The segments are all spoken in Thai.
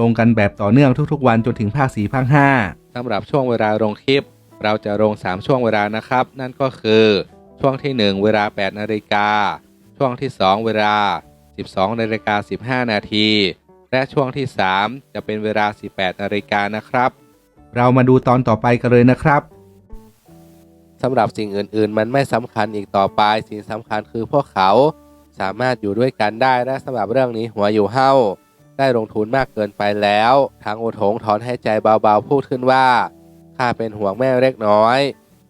ลงกันแบบต่อเนื่องทุกๆ วันจนถึงภาค4ภาค5สำหรับช่วงเวลาลงคลิป เราจะลง 3 ช่วงเวลานะครับ นั่นก็คือช่วงที่ 1 เวลา 8 นาฬิกา ช่วงที่ 2 เวลา 12 นาฬิกา 15 นาที และช่วงที่ 3 จะเป็นเวลา 18 นาฬิกานะครับ เรามาดูตอนต่อไปกันเลยนะครับสำหรับสิ่งอื่น ๆ มันไม่สำคัญอีกต่อไป สิ่งสำคัญคือพวกเขา สามารถอยู่ด้วยกันได้และสำหรับเรื่องนี้หัวอยู่เฮ้า ได้ลงทุนมากเกินไปแล้ว ทางโอถงถอนให้ใจเบาๆพูดขึ้นว่าข้าเป็นห่วงแม่เล็กน้อย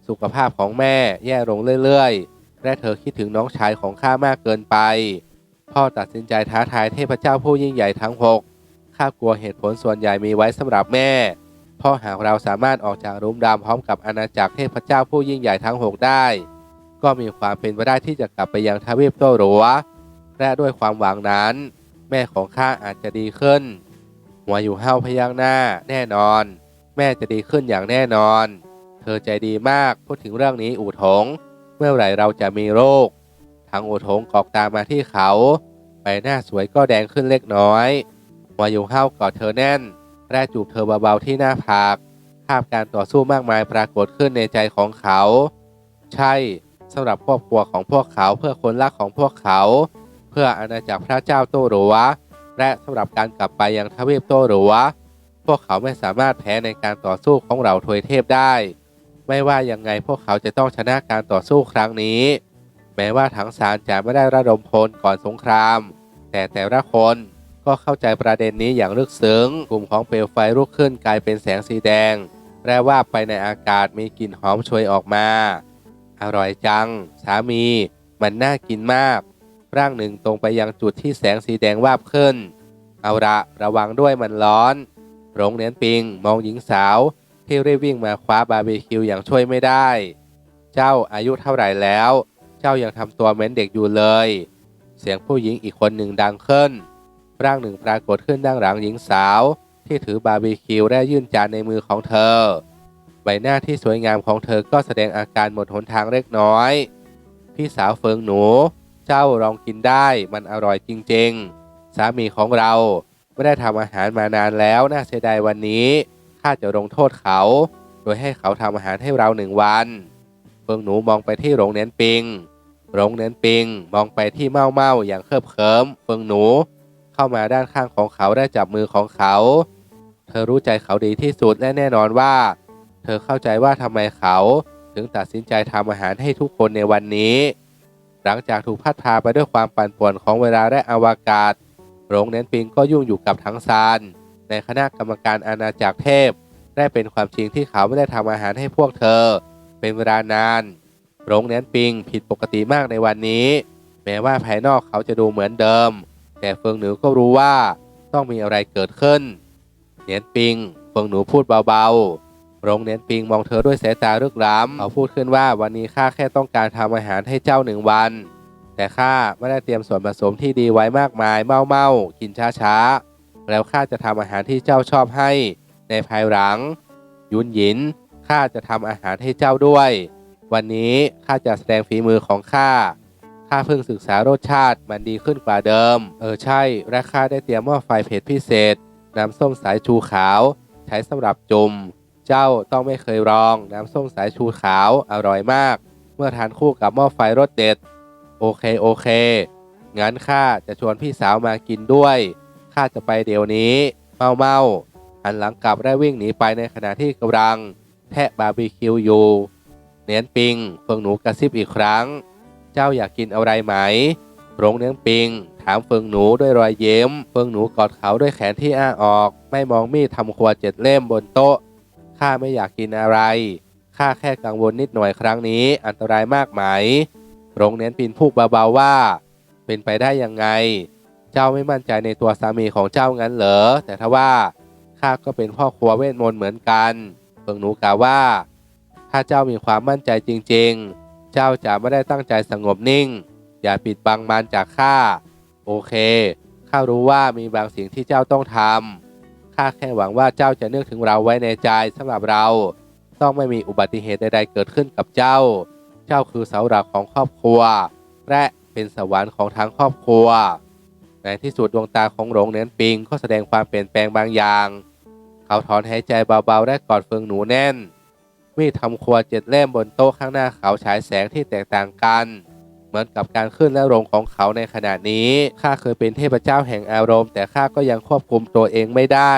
สุขภาพของแม่แย่ลงเรื่อยๆ และเธอคิดถึงน้องชายของข้ามากเกินไป พ่อตัดสินใจท้าทายเทพเจ้าผู้ยิ่งใหญ่ทั้งหกข้ากลัวเหตุผลส่วนใหญ่มีไว้สำหรับแม่ พ่อหากเราสามารถออกจากรุมดำพร้อมกับอาณาจักรเทพเจ้าผู้ยิ่งใหญ่ทั้งหกได้ ก็มีความเป็นไปได้ที่จะกลับไปยังทวีปโตหรัวและด้วยความหวังนั้น ม่ของข้าอาจจะดีขึ้น หัวอยู่เฮาพยักหน้าแน่นอน แม่จะดีขึ้นอย่างแน่นอน เธอใจดีมากพูดถึงเรื่องนี้อู่ถง เมื่อไหร่เราจะมีโรค ทางอู่ถงกอกตามมาที่เขา ใบหน้าสวยก็แดงขึ้นเล็กน้อย หัวอยู่เฮากอดเธอแน่นและจูบเธอเบาๆที่หน้าผาก ภาพการต่อสู้มากมายปรากฏขึ้นในใจของเขา ใช่สำหรับครอบครัวของพวกเขาเพื่อคนรักของพวกเขา พื่ออาณาจักรพระเจ้าโตหรัวและสำหรับการกลับไปยังทวีปโตหรัวพวกเขาไม่สามารถแพ้ในการต่อสู้ของเราทวยเทพได้ ไม่ว่ายังไงพวกเขาจะต้องชนะการต่อสู้ครั้งนี้ แม้ว่าทั้งสารจะไม่ได้ระดมพลก่อนสงคราม แต่แต่ละคนก็เข้าใจประเด็นนี้อย่างลึกซึ้ง กลุ่มของเปลวไฟลุกขึ้นกลายเป็นแสงสีแดงแปลว่าไปในอากาศมีกลิ่นหอมโชยออกมา อร่อยจัง สามี มันน่ากินมาก ร่างหนึ่งตรงไปยังจุดที่แสงสีแดงวาบขึ้น เอาละระวังด้วยมันร้อนโรงเรียนปิงมองหญิงสาวที่รีบวิ่งมาคว้าบาร์บีคิวอย่างช่วยไม่ได้ เจ้าอายุเท่าไหร่แล้ว เจ้ายังทำตัวเหมือนเด็กอยู่เลย เสียงผู้หญิงอีกคนหนึ่งดังขึ้น ร่างหนึ่งปรากฏขึ้นด้านหลังหญิงสาว ที่ถือบาร์บีคิวและยื่นจานในมือของเธอ ใบหน้าที่สวยงามของเธอก็แสดงอาการหมดหนทางเล็กน้อย พี่สาวเฟิงหนู เจ้าลองกินได้มันอร่อยจริงๆ สามีของเราไม่ได้ทำอาหารมานานแล้วน่าเสียดายวันนี้ข้าจะลงโทษเขา โดยให้เขาทำอาหารให้เราหนึ่งวันเฟิงหนูมองไปที่โรงเน้นปิงโรงเน้นปิงมองไปที่เมาเมาอย่างเคลิบเคิมเฟิงหนูเข้ามาด้านข้างของเขาได้จับมือของเขา เธอรู้ใจเขาดีที่สุดและแน่นอนว่า เธอเข้าใจว่าทำไมเขาถึงตัดสินใจทำอาหารให้ทุกคนในวันนี้ หลังจากถูกพัดพาไปด้วยความปั่นป่วนของเวลาและอวกาศโรงเน้นปิงก็ยุ่งอยู่กับทั้งซาน ในคณะกรรมการอาณาจักรเทพ ได้เป็นความจริงที่เขาไม่ได้ทำอาหารให้พวกเธอ เป็นเวลานานโรงเน้นปิงผิดปกติมากในวันนี้ แม้ว่าภายนอกเขาจะดูเหมือนเดิม แต่เฟิงหนูก็รู้ว่าต้องมีอะไรเกิดขึ้น เนียนปิง เฟิงหนูพูดเบาๆ โรงเนียนปิงมองเธอด้วยสายตาลึกล้ำเขาพูดขึ้นว่าวันนี้ข้าแค่ต้องการทำอาหารให้เจ้าหนึ่งวัน แต่ข้าไม่ได้เตรียมส่วนผสมที่ดีไว้มากมายเมาเมาๆกินช้าๆแล้วข้าจะทำอาหารที่เจ้าชอบให้ในภายหลัง ยุนหยินข้าจะทำอาหารให้เจ้าด้วย วันนี้ข้าจะแสดงฝีมือของข้าข้าเพิ่งศึกษารสชาติมันดีขึ้นกว่าเดิม เออใช่ และข้าได้เตรียมหม้อไฟเผ็ดพิเศษ น้ำส้มสายชูขาว ใช้สำหรับจุ่ม เจ้าต้องไม่เคยลองน้ำส้มสายชูขาวอร่อยมาก เมื่อทานคู่กับหม้อไฟรสเด็ด โอเคโอเค งั้นข้าจะชวนพี่สาวมากินด้วยข้าจะไปเดี๋ยวนี้ เมาเมาหันหลังกลับและวิ่งหนีไปในขณะที่กำลัง แทะบาร์บีคิวอยู่เนียนปิงเฟิงหนูกระซิบอีกครั้ง เจ้าอยากกินอะไรไหมโรงเลี้ยงปิง ถามเฟิงหนูด้วยรอยเยิ้มเฟิงหนูกอดเขาด้วยแขนที่อ้าออก ไม่มองมีดทำครัวเจ็ดเล่มบนโต๊ะ ข้าไม่อยากกินอะไร ข้าแค่กังวลนิดหน่อยครั้งนี้ อันตรายมากไหมโรงเน้นปินพูดเบาๆว่า เป็นไปได้ยังไง เจ้าไม่มั่นใจในตัวสามีของเจ้างั้นเหรอ แต่ถ้าว่าข้าก็เป็นพ่อครัวเวทมนต์เหมือนกันเฟิงหนูกล่าวว่า ถ้าเจ้ามีความมั่นใจจริง ๆ เจ้าจะไม่ได้ตั้งใจสงบนิ่ง อย่าปิดบังมันจากข้า โอเค ข้ารู้ว่ามีบางสิ่งที่เจ้าต้องทำ ข้าแค่หวังว่าเจ้าจะนึกถึงเราไว้ในใจสำหรับเรา ต้องไม่มีอุบัติเหตุใดๆเกิดขึ้นกับเจ้า เจ้าคือเสาหลักของครอบครัว และเป็นสวรรค์ของทั้งครอบครัว ในที่สุดดวงตาของหลงเน้นปิงก็แสดงความเปลี่ยนแปลงบางอย่าง เขาถอนหายใจเบาๆและกอดเฟืองหนูแน่นมีดทำครัวเจ็ดเล่มบนโต๊ะข้างหน้าเขาฉายแสงที่แตกต่างกัน เหมือนกับการขึ้นและลงของเขาในขณะนี้ข้าเคยเป็นเทพเจ้าแห่งอารมณ์ แต่ข้าก็ยังควบคุมตัวเองไม่ได้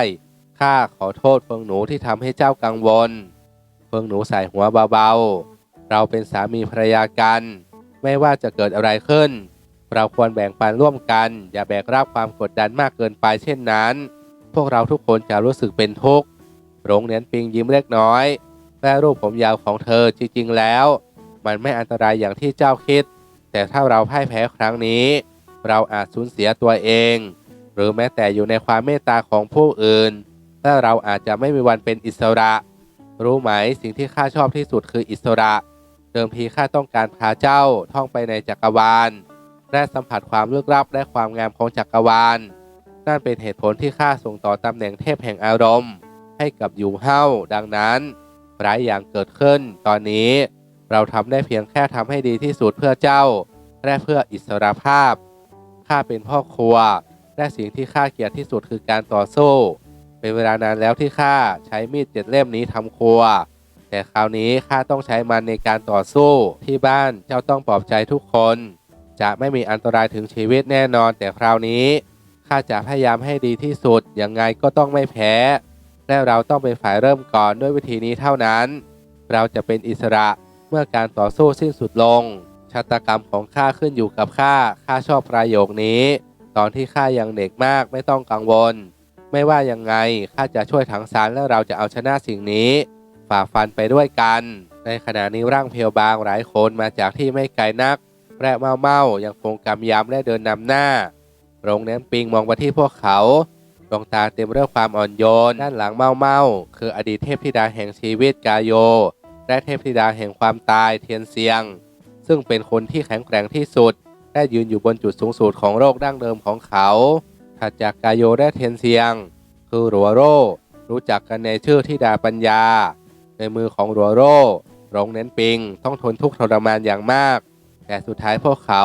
ข้าขอโทษเฟืองหนูที่ทำให้เจ้ากังวลเฟืองหนูใส่หัวเบาๆ เราเป็นสามีภรรยากัน ไม่ว่าจะเกิดอะไรขึ้น เราควรแบ่งปันร่วมกัน อย่าแบกรับความกดดันมากเกินไปเช่นนั้น พวกเราทุกคนจะรู้สึกเป็นทุกข์หลงเนียนปิงยิ้มเล็กน้อยแม่รูปผมยาวของเธอจริงๆแล้ว มันไม่อันตรายอย่างที่เจ้าคิด แต่ถ้าเราพ่ายแพ้ครั้งนี้ เราอาจสูญเสียตัวเอง หรือแม้แต่อยู่ในความเมตตาของผู้อื่นและเราอาจจะไม่มีวันเป็นอิสระ รู้ไหมสิ่งที่ข้าชอบที่สุดคืออิสระ เดิมทีข้าต้องการพาเจ้าท่องไปในจักรวาลและสัมผัสความลึกลับและความงามของจักรวาล นั่นเป็นเหตุผลที่ข้าส่งต่อตำแหน่งเทพแห่งอารมณ์ ให้กับยูเฮาดังนั้นหลายอย่างเกิดขึ้นตอนนี้ เราทำได้เพียงแค่ทำให้ดีที่สุดเพื่อเจ้า และเพื่ออิสรภาพ ข้าเป็นพ่อครัว และสิ่งที่ข้าเกลียดที่สุดคือการต่อสู้ เป็นเวลานานแล้วที่ข้าใช้มีดเจ็ดเล่มนี้ทำครัว แต่คราวนี้ข้าต้องใช้มันในการต่อสู้ ที่บ้านเจ้าต้องปลอบใจทุกคน จะไม่มีอันตรายถึงชีวิตแน่นอน แต่คราวนี้ข้าจะพยายามให้ดีที่สุดยังไงก็ต้องไม่แพ้ และเราต้องเป็นฝ่ายเริ่มก่อนด้วยวิธีนี้เท่านั้น เราจะเป็นอิสระ เมื่อการต่อสู้สิ้นสุดลง ชะตากรรมของข้าขึ้นอยู่กับข้า ข้าชอบประโยคนี้ ตอนที่ข้ายังเด็กมากไม่ต้องกังวล ไม่ว่ายังไงข้าจะช่วยถังสารและเราจะเอาชนะสิ่งนี้ ฝ่าฟันไปด้วยกัน ในขณะนี้ร่างเพียวบางหลายคนมาจากที่ไม่ไกลนัก แร่เมาเมายังคงกำยำและเดินนำหน้า โรงแรมปิงมองไปที่พวกเขาดวงตาเต็มด้วยความอ่อนโยน ด้านหลังเมาเมาคืออดีตเทพธิดาแห่งชีวิตกาโย และเทพธิดาแห่งความตายเทียนเซียง ซึ่งเป็นคนที่แข็งแกร่งที่สุดและยืนอยู่บนจุดสูงสุดของโลกดั้งเดิมของเขา ถัดจากกาโยและเทียนเซียง คือหลัวโร รู้จักกันในชื่อธิดาปัญญา ในมือของหลัวโร่โรงเน้นปิง ต้องทนทุกข์ทรมานอย่างมาก แต่สุดท้ายพวกเขา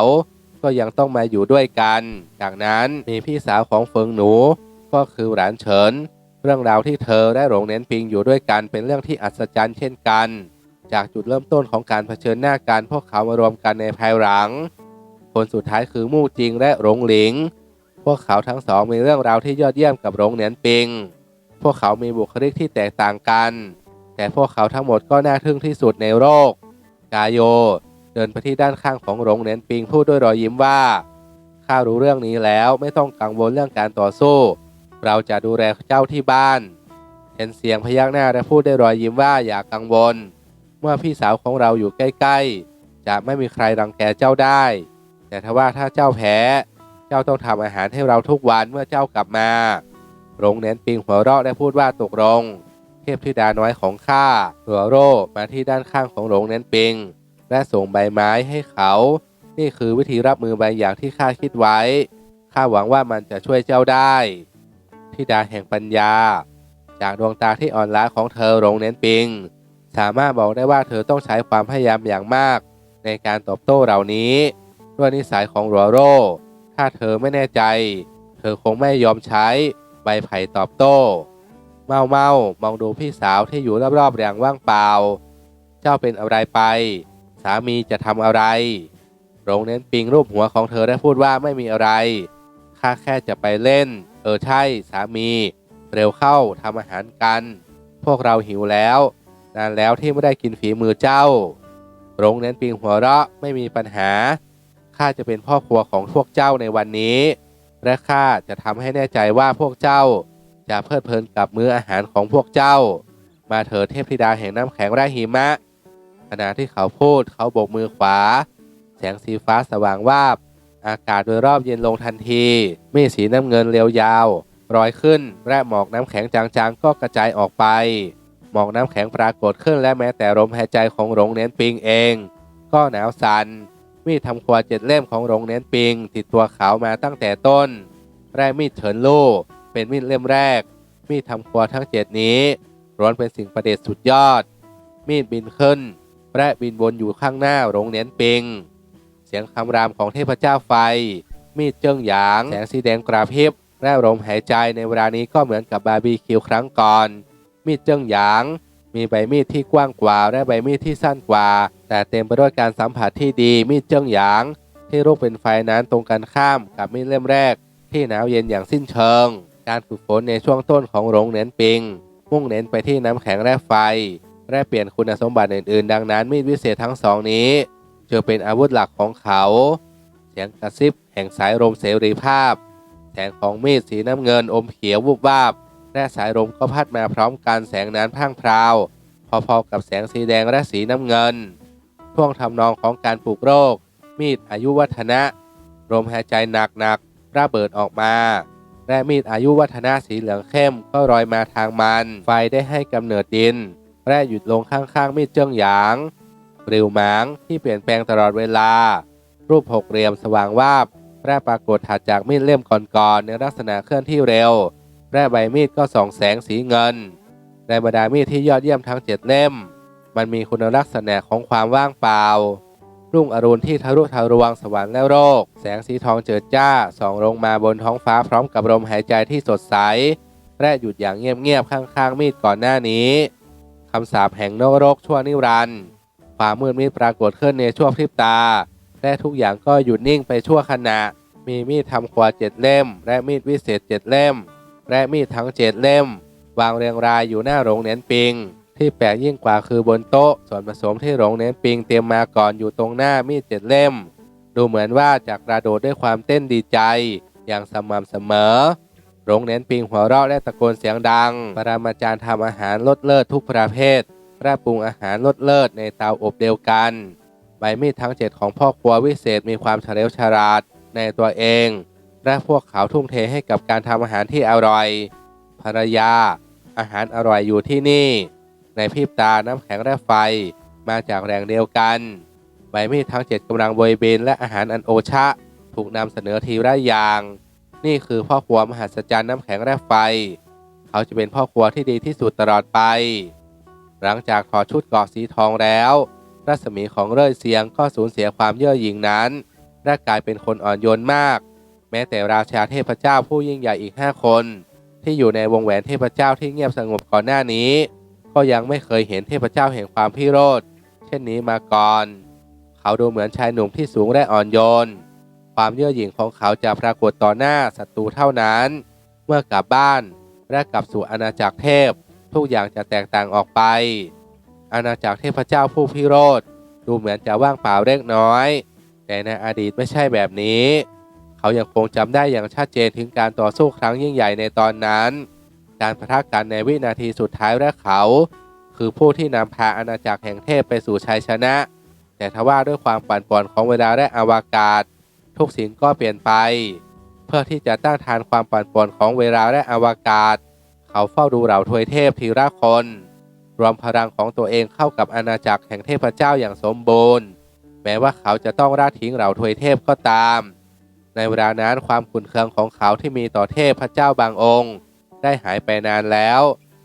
ก็ยังต้องมาอยู่ด้วยกัน จากนั้นมีพี่สาวของเฟิงหนู ก็คือหลานเฉิน เรื่องราวที่เธอและหลงเน้นปิงอยู่ด้วยกันเป็นเรื่องที่อัศจรรย์เช่นกัน จากจุดเริ่มต้นของการเผชิญหน้ากันพวกเขามารวมกันในภายหลัง คนสุดท้ายคือมู่จริงและหลงหลิง พวกเขาทั้งสองมีเรื่องราวที่ยอดเยี่ยมกับหลงเนียนปิง พวกเขามีบุคลิกที่แตกต่างกัน แต่พวกเขาทั้งหมดก็น่าทึ่งที่สุดในโลก กาโย เดินไปที่ด้านข้างของหลงเนียนปิงพูดด้วยรอยยิ้มว่า ข้ารู้เรื่องนี้แล้วไม่ต้องกังวลเรื่องการต่อสู้ เราจะดูแลเจ้าที่บ้าน เห็นเสียงพยักหน้าและพูดได้รอยยิ้มว่าอย่ากกังวล เมื่อพี่สาวของเราอยู่ใกล้ ๆ จะไม่มีใครรังแกเจ้าได้ แต่ถ้าว่าถ้าเจ้าแพ้ เจ้าต้องทำอาหารให้เราทุกวันเมื่อเจ้ากลับมาโรงเน้นปิงหัวเราะและพูดว่าตกลง เทพธิดาน้อยของข้าหัวโรมาที่ด้านข้างของโรงเน้นปิง และส่งใบไม้ให้เขา นี่คือวิธีรับมือบางอย่างที่ข้าคิดไว้ข้าหวังว่ามันจะช่วยเจ้าได้ ธิดาแห่งปัญญา จากดวงตาที่อ่อนล้าของเธอโรงเน้นปิง สามารถบอกได้ว่าเธอต้องใช้ความพยายามอย่างมาก ในการตอบโต้เหล่านี้ ด้วยนิสัยของรัวโร ถ้าเธอไม่แน่ใจ เธอคงไม่ยอมใช้ใบไผ่ตอบโต้ เมาเมามองดูพี่สาวที่อยู่รอบๆอย่างว่างเปล่า เจ้าเป็นอะไรไป สามีจะทำอะไรโรงเน้นปิงรูปหัวของเธอได้พูดว่าไม่มีอะไร ข้าแค่จะไปเล่น เออใช่สามี เร็วเข้าทำอาหารกัน พวกเราหิวแล้ว นานแล้วที่ไม่ได้กินฝีมือเจ้า โรงเน้นปิงหัวเราะไม่มีปัญหา ข้าจะเป็นพ่อครัวของพวกเจ้าในวันนี้ และข้าจะทำให้แน่ใจว่าพวกเจ้า จะเพลิดเพลินกับมื้ออาหารของพวกเจ้า มาเถิดเทพธิดาแห่งน้ำแข็งและหิมะ ขณะที่เขาพูดเขาโบกมือขวา แสงสีฟ้าสว่างวาบ อากาศโดยรอบเย็นลงทันที มีดสีน้ำเงินเรียวยาวรอยขึ้นและหมอกน้ำแข็งจางๆ ก็กระจายออกไป หมอกน้ำแข็งปรากฏขึ้นและแม้แต่ลมหายใจของหลงเน้นปิงเอง ก็หนาวสัน่นมีดทำครัวเจ็ดเล่มของหลงเน้นปิง ติดตัวเขามาตั้งแต่ต้น แร่มีดเฉินลู่เป็นมีดเล่มแรก มีดทำครัวทั้งเจ็ดนี้ล้วนเป็นสิ่งประดิษฐ์สุดยอด มีดบินขึ้นและบินวนอยู่ข้างหน้าโรงเน้นปิง สียงคำรามของเทพเจ้าไฟ มีดเจิ้งหยาง แสงสีแดงกราพริบและลมหายใจในเวลานี้ก็เหมือนกับบาร์บีคิวครั้งก่อน มีดเจิ้งหยาง มีใบมีดที่กว้างกว่าและใบมีดที่สั้นกว่า แต่เต็มไปด้วยการสัมผัสที่ดี มีดเจิ้งหยาง ที่รูปเป็นไฟนั้นตรงกันข้ามกับมีดเล่มแรก ที่หนาวเย็นอย่างสิ้นเชิง การฝึกฝนในช่วงต้นของโรงเน้นปิง มุ่งเน้นไปที่น้ำแข็งและไฟและเปลี่ยนคุณสมบัติอื่นๆ ดังนั้นมีดวิเศษทั้งสองนี้ จึงเป็นอาวุธหลักของเขา เสียงกระซิบแห่งสายลมเสรีภาพ แสงของมีดสีน้ำเงินอมเขียววุบวาบและสายลมก็พัดมาพร้อมกันแสงนั้นพร่างพราว พอๆกับแสงสีแดงและสีน้ำเงินท่วงทำนองของการปลูกโรค มีดอายุวัฒนะลมหายใจหนักๆระเบิดออกมา และมีดอายุวัฒนะสีเหลืองเข้มก็ลอยมาทางมัน ไฟได้ให้กำเนิดดินและหยุดลงข้างๆมีดเจิ้งหยาง ริวหมางที่เปลี่ยนแปลงตลอดเวลา รูปหกเหลี่ยมสว่างวาบและปรากฏถัดจากมีดเล่มก่อนๆในลักษณะเคลื่อนที่เร็วและใบมีดก็ส่องแสงสีเงิน ในบรรดามีดที่ยอดเยี่ยมทั้งเจ็ดเล่ม มันมีคุณลักษณะของความว่างเปล่า รุ่งอรุณที่ทะลุทะลวงสวรรค์และโลกแสงสีทองเจิดจ้าส่องลงมาบนท้องฟ้าพร้อมกับลมหายใจที่สดใสและหยุดอย่างเงียบๆข้างๆมีดก่อนหน้านี้คำสาปแห่งนรกชั่วนิรันดร์ ความมืดมิดปรากฏขึ้นในช่วพริบตา และทุกอย่างก็หยุดนิ่งไปชั่วขณะ มีมีดทำครัวเจ็ดเล่ม และมีดวิเศษเจ็ดเล่ม และมีดทั้งเจ็ดเล่ม วางเรียงรายอยู่หน้าโรงเน้นปิง ที่แปลกยิ่งกว่าคือบนโต๊ะ ส่วนผสมที่โรงเน้นปิงเตรียมมาก่อนอยู่ตรงหน้ามีดเจ็ดเล่ม ดูเหมือนว่าจะกระโดดด้วยความเต้นดีใจ อย่างสม่ำเสมอโรงเน้นปิงหัวเราะและตะโกนเสียงดัง ปรามาจารย์ทำอาหารลดเลิศทุกประเภท และปรุงอาหารลดเลิศในเตาอบเดียวกัน ใบมีดทั้งเจ็ดของพ่อครัววิเศษมีความเฉลียวฉลาดในตัวเอง และพวกเขาทุ่มเทให้กับการทำอาหารที่อร่อย ภรรยา อาหารอร่อยอยู่ที่นี่ ในพริบตาน้ำแข็งและไฟมาจากแรงเดียวกัน ใบมีดทั้งเจ็ดกำลังโบยเบนและอาหารอันโอชะ ถูกนำเสนอทีละอย่าง นี่คือพ่อครัวมหัศจรรย์น้ำแข็งและไฟ เขาจะเป็นพ่อครัวที่ดีที่สุดตลอดไป หลังจากถอดชุดเกราะสีทองแล้ว รัศมีของเร่ยเซียงก็สูญเสียความเย่อหยิ่งนั้นและกลายเป็นคนอ่อนโยนมาก แม้แต่ราชาเทพเจ้าผู้ยิ่งใหญ่อีกห้าคน ที่อยู่ในวงแหวนเทพเจ้าที่เงียบสงบก่อนหน้านี้ ก็ยังไม่เคยเห็นเทพเจ้าแห่งความพิโรธเช่นนี้มาก่อน เขาดูเหมือนชายหนุ่มที่สูงและอ่อนโยน ความเย่อหยิ่งของเขาจะปรากฏต่อหน้าศัตรูเท่านั้น เมื่อกลับบ้านและกลับสู่อาณาจักรเทพ ทุกอย่างจะแตกต่างออกไป อาณาจักรเทพเจ้าผู้พิโรธดูเหมือนจะว่างเปล่าเล็กน้อย แต่ในอดีตไม่ใช่แบบนี้ เขายังคงจำได้อย่างชัดเจนถึงการต่อสู้ครั้งยิ่งใหญ่ในตอนนั้น การประทะกันในวินาทีสุดท้ายและเขา คือผู้ที่นำพาอาณาจักรแห่งเทพไปสู่ชัยชนะ แต่ทว่าด้วยความปั่นป่วนของเวลาและอวกาศ ทุกสิ่งก็เปลี่ยนไป เพื่อที่จะต้านทานความปั่นป่วนของเวลาและอวกาศ เขาเฝ้าดูเหล่าทวยเทพทีละคน รวมพลังของตัวเองเข้ากับอาณาจักรแห่งเทพเจ้าอย่างสมบูรณ์ แม้ว่าเขาจะต้องละทิ้งเหล่าทวยเทพก็ตาม ในเวลานั้นความขุนเคืองของเขาที่มีต่อเทพพระเจ้าบางองค์ ได้หายไปนานแล้ว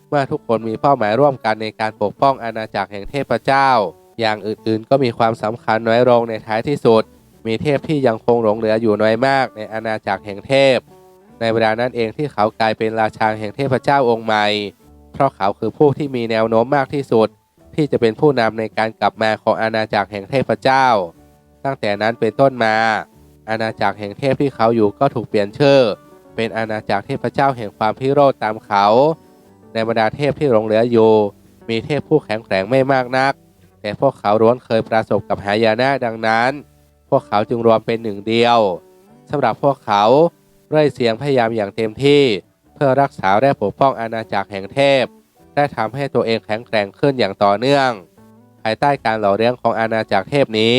เมื่อทุกคนมีเป้าหมายร่วมกันในการปกป้องอาณาจักรแห่งเทพเจ้า อย่างอื่นๆ ก็มีความสำคัญน้อยลงในท้ายที่สุด มีเทพที่ยังคงหลงเหลืออยู่น้อยมากในอาณาจักรแห่งเทพ ในเวลานั้นเองที่เขากลายเป็นราชาแห่งเทพเจ้าองค์ใหม่ เพราะเขาคือผู้ที่มีแนวโน้มมากที่สุด ที่จะเป็นผู้นำในการกลับมาของอาณาจักรแห่งเทพเจ้า ตั้งแต่นั้นเป็นต้นมา อาณาจักรแห่งเทพที่เขาอยู่ก็ถูกเปลี่ยนชื่อ เป็นอาณาจักรเทพเจ้าแห่งความพิโรธตามเขา ในบรรดาเทพที่หลงเหลืออยู่ มีเทพผู้แข็งแกร่งไม่มากนัก แต่พวกเขาล้วนเคยประสบกับหายนะดังนั้น พวกเขาจึงรวมเป็นหนึ่งเดียวสำหรับพวกเขา เร่ยเสียงพยายามอย่างเต็มที่ เพื่อรักษาและปกป้องอาณาจักรแห่งเทพ และทำให้ตัวเองแข็งแกร่งขึ้นอย่างต่อเนื่อง ภายใต้การหล่อเลี้ยงของอาณาจักรเทพนี้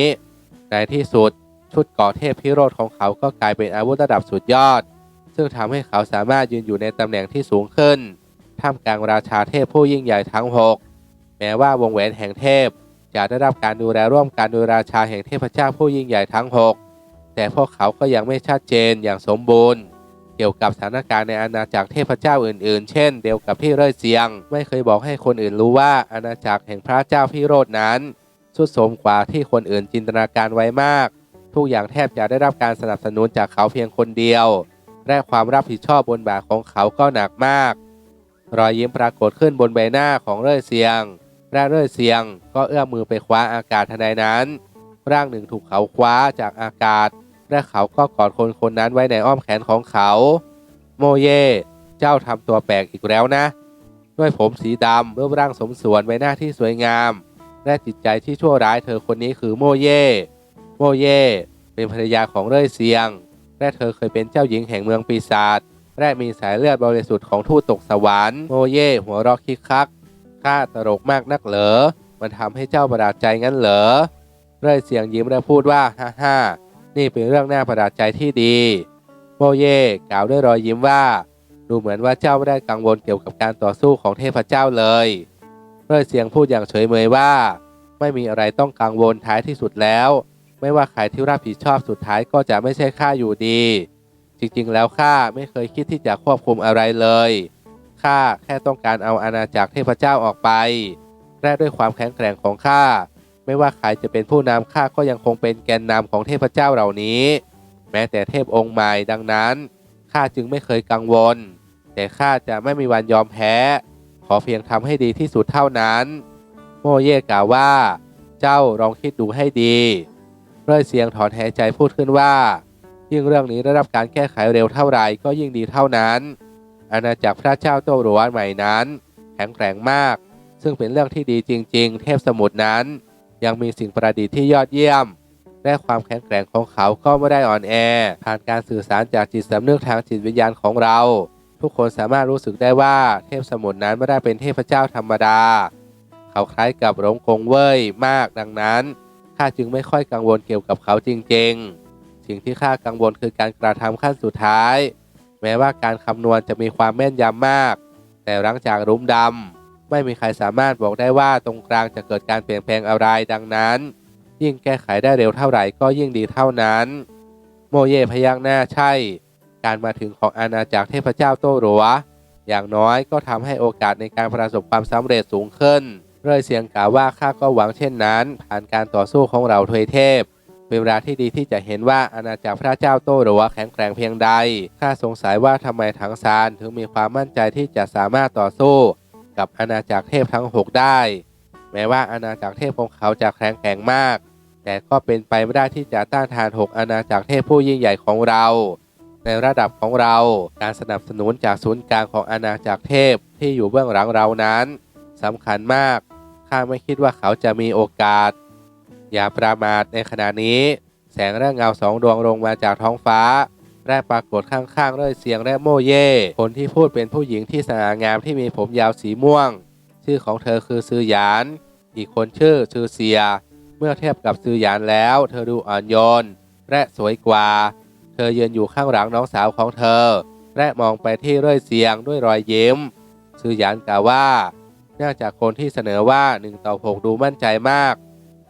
ในที่สุดชุดเกราะเทพพิโรธของเขาก็กลายเป็นอาวุธระดับสุดยอด ซึ่งทำให้เขาสามารถยืนอยู่ในตำแหน่งที่สูงขึ้น ท่ามกลางราชาเทพผู้ยิ่งใหญ่ทั้ง 6 แม้ว่าวงแหวนแห่งเทพจะได้รับการดูแลร่วมกันโดยราชาแห่งเทพเจ้าผู้ยิ่งใหญ่ทั้ง 6 แต่พวกเขาก็ยังไม่ชัดเจนอย่างสมบูรณ์ เกี่ยวกับสถานการณ์ในอาณาจักรเทพเจ้าอื่นๆ เช่น เดียวกับพี่เร่ยเซียง ไม่เคยบอกให้คนอื่นรู้ว่าอาณาจักรแห่งพระเจ้าพี่โรดนั้นสุดโทมกว่าที่คนอื่นจินตนาการไว้มาก ทุกอย่างแทบจะได้รับการสนับสนุนจากเขาเพียงคนเดียว และความรับผิดชอบบนบ่าของเขาก็หนักมาก รอยยิ้มปรากฏขึ้นบนใบหน้าของเร่ยเซียงและเร่ยเซียงก็เอื้อมมือไปคว้าอากาศทันใดนั้น ร่างหนึ่งถูกเขาคว้าจากอากาศ และเขาก็กอดคนคนนั้นไว้ในอ้อมแขนของเขา โมเย่เจ้าทำตัวแปลกอีกแล้วนะ ด้วยผมสีดำรูปร่างสมส่วนใบหน้าที่สวยงาม และจิตใจที่ชั่วร้ายเธอคนนี้คือโมเย่โมเย่เป็นภรรยาของเร่ยเซียง และเธอเคยเป็นเจ้าหญิงแห่งเมืองปีศาจและมีสายเลือดบริสุทธิ์ของทูตตกสวรรค์โมเย่หัวเรอกคิกคักข้าตลกมากนักเหรอมันทำให้เจ้าประหลาดใจงั้นเหรอเร่ยเสียงยิ้มและพูดว่า ฮ่าฮ่า นี่เป็นเรื่องน่าประหลาดใจที่ดี โมเย่กล่าวด้วยรอยยิ้มว่า ดูเหมือนว่าเจ้าไม่ได้กังวลเกี่ยวกับการต่อสู้ของเทพเจ้าเลยเร่ยเสียงพูดอย่างเฉยเมยว่า ไม่มีอะไรต้องกังวลท้ายที่สุดแล้ว ไม่ว่าใครที่รับผิดชอบสุดท้ายก็จะไม่ใช่ข้าอยู่ดี จริงๆ แล้วข้าไม่เคยคิดที่จะควบคุมอะไรเลยข้าแค่ต้องการเอาอาณาจักรเทพเจ้าออกไปและด้วยความแข็งแกร่งของข้า ไม่ว่าใครจะเป็นผู้นำข้าก็ยังคงเป็นแกนนำของเทพเจ้าเหล่านี้ แม้แต่เทพองค์ใหม่ดังนั้นข้าจึงไม่เคยกังวล แต่ข้าจะไม่มีวันยอมแพ้ ขอเพียงทำให้ดีที่สุดเท่านั้น โมเย่กล่าวว่า เจ้าลองคิดดูให้ดีเร่ยเสียงถอนหายใจพูดขึ้นว่า ยิ่งเรื่องนี้ได้รับการแก้ไขเร็วเท่าไหร่ก็ยิ่งดีเท่านั้นอาณาจักรพระเจ้าโตหลวใหม่นั้น แข็งแกร่งมาก ซึ่งเป็นเรื่องที่ดีจริง ๆ เทพสมุทรนั้น ยังมีสิ่งประดิษฐ์ที่ยอดเยี่ยม และความแข็งแกร่งของเขาก็ไม่ได้อ่อนแอ ผ่านการสื่อสารจากจิตสำนึกทางจิตวิญญาณของเรา ทุกคนสามารถรู้สึกได้ว่าเทพสมุทรนั้นไม่ได้เป็นเทพเจ้าธรรมดา เขาคล้ายกับหลงกงเว่ยมากดังนั้นข้าจึงไม่ค่อยกังวลเกี่ยวกับเขาจริง ๆ สิ่งที่ข้ากังวลคือการกระทำขั้นสุดท้าย แม้ว่าการคำนวณจะมีความแม่นยำมาก แต่หลังจากรุมดำ ไม่มีใครสามารถบอกได้ว่าตรงกลางจะเกิดการเปลี่ยนแปลงอะไร ดังนั้น ยิ่งแก้ไขได้เร็วเท่าไหร่ก็ยิ่งดีเท่านั้น โมเย่พยักหน้าใช่ การมาถึงของอาณาจักรเทพเจ้าโตหลัว อย่างน้อยก็ทำให้โอกาสในการประสบความสำเร็จสูงขึ้น เร่ยเสียงกล่าวว่าข้าก็หวังเช่นนั้น ผ่านการต่อสู้ของเราทวยเทพเป็นเวลาที่ดีที่จะเห็นว่าอาณาจักรพระเจ้าโตหรือว่าแข็งแกร่งเพียงใด ข้าสงสัยว่าทำไมถังซานถึงมีความมั่นใจที่จะสามารถต่อสู้ กับอาณาจักรเทพทั้ง 6 ได้ แม้ว่าอาณาจักรเทพของเขาจะแข็งแกร่งมาก แต่ก็เป็นไปไม่ได้ที่จะต้านทาน 6 อาณาจักรเทพผู้ยิ่งใหญ่ของเรา ในระดับของเราการสนับสนุนจากศูนย์กลางของอาณาจักรเทพที่อยู่เบื้องหลังเรานั้นสำคัญมากข้าไม่คิดว่าเขาจะมีโอกาส อย่าประมาทในขณะนี้ แสงและเงาสองดวงลงมาจากท้องฟ้า และปรากฏข้างๆด้วยเสียงและโมเย่คนที่พูดเป็นผู้หญิงที่สง่างามที่มีผมยาวสีม่วง ชื่อของเธอคือซือหยาน อีกคนชื่อซือเสีย เมื่อเทียบกับซือหยานแล้ว เธอดูอ่อนโยน และสวยกว่า เธอยืนอยู่ข้างหลังน้องสาวของเธอ และมองไปที่เรื่อยเสียงด้วยรอยยิ้มซือหยานกล่าวว่าเนื่องจากคนที่เสนอว่า1ต่อ6ดูมั่นใจมาก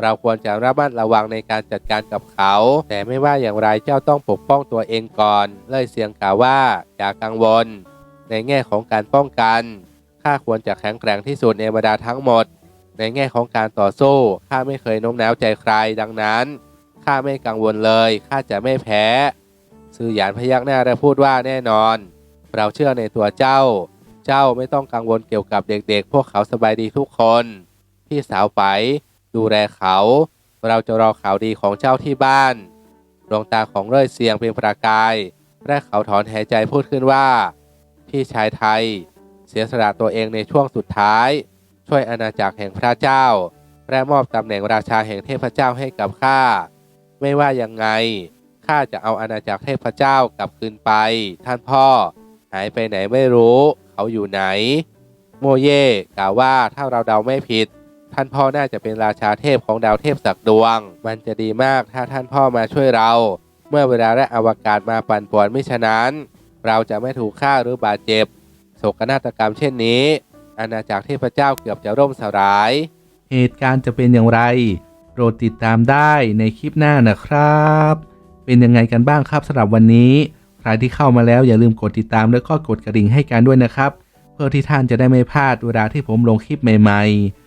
เราควรจะระมัดระวังในการจัดการกับเขา แต่ไม่ว่าอย่างไรเจ้าต้องปกป้องตัวเองก่อน เล่ยเสียงกล่าวว่าอย่ากังวล ในแง่ของการป้องกัน ข้าควรจะแข็งแกร่งที่สุดในบรรดาทั้งหมด ในแง่ของการต่อสู้ ข้าไม่เคยโน้มน้าวใจใครดังนั้น ข้าไม่กังวลเลย ข้าจะไม่แพ้ ซื่อหยานพยักหน้าและพูดว่าแน่นอน เราเชื่อในตัวเจ้า เจ้าไม่ต้องกังวลเกี่ยวกับเด็กๆ พวกเขาสบายดีทุกคน พี่สาวไป ดูแลเขา เราจะรอข่าวดีของเจ้าที่บ้านดวงตาของเร่ยเสียงเป็นประกายและเขาถอนหายใจพูดขึ้นว่า พี่ชายไทย เสียสละตัวเองในช่วงสุดท้าย ช่วยอาณาจักรแห่งพระเจ้า และมอบตำแหน่งราชาแห่งเทพเจ้าให้กับข้า ไม่ว่ายังไงข้าจะเอาอาณาจักรเทพเจ้ากลับคืนไป ท่านพ่อ หายไปไหนไม่รู้ เขาอยู่ไหน โมเย่กล่าวว่าถ้าเราเดาไม่ผิด ท่านพ่อน่าจะเป็นราชาเทพของดาวเทพสักดวง มันจะดีมากถ้าท่านพ่อมาช่วยเรา เมื่อเวลาและอวกาศมาปั่นป่วนไม่ฉะนั้น เราจะไม่ถูกฆ่าหรือบาดเจ็บ โศกนาฏกรรมเช่นนี้ อาณาจักรเทพเจ้าเกือบจะร่มสลาย เหตุการณ์จะเป็นอย่างไร โปรดติดตามได้ในคลิปหน้านะครับ เป็นยังไงกันบ้างครับสำหรับวันนี้ ใครที่เข้ามาแล้วอย่าลืมกดติดตามแล้วก็กดกระดิ่งให้กันด้วยนะครับ เพื่อที่ท่านจะได้ไม่พลาดเวลาที่ผมลงคลิปใหม่ ๆ